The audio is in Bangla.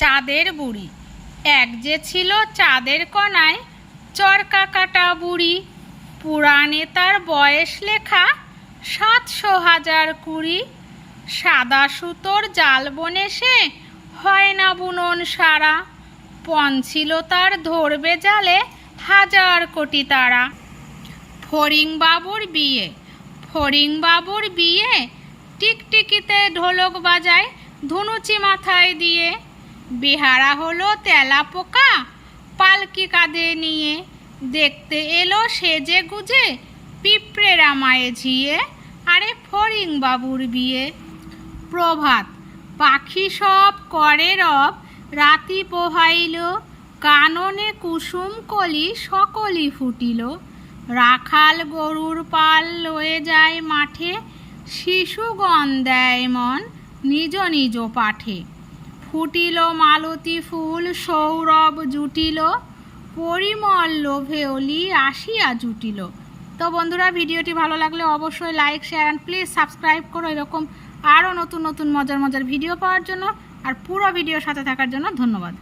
চাঁদের বুড়ি। এক যে ছিল চাঁদের কণায় চরকা কাটা বুড়ি। পুরাণে তার বয়স লেখা সাতশো হাজার কুড়ি। সাদা সুতোর জাল বনে সে হয় না বুনন সারা। পণ ছিল তার ধরবে জালে হাজার কোটি তারা। ফড়িং বাবুর বিয়ে ফড়িং বাবুর বিয়ে টিকটিকিতে ঢোলক বাজায় ধুনুচি মাথায় দিয়ে। বেহারা হলো তেলা পোকা, পালকি কাঁধে নিয়ে দেখতে এলো সেজে গুজে পিঁপড়ে রামায়ে ঝিয়ে, আরে ফড়িং বাবুর বিয়ে। প্রভাত, পাখি সব করে রব, রাতি পোহাইল, কাননে কুসুম কলি সকলই ফুটিল। রাখাল গরুর পাল লয়ে যায় মাঠে, শিশুগণ দেয় মন নিজ নিজ পাঠে। ফুটিল মালতী ফুল, সৌরভ জুটিল, পরিমল লোভে অলি আসিয়া জুটিল। তো বন্ধুরা, ভিডিওটি ভালো লাগলে অবশ্যই like share and please subscribe করো। এরকম আরও নতুন নতুন মজার মজার ভিডিও পাওয়ার জন্য। আর পুরো ভিডিও সাথে থাকার জন্য ধন্যবাদ।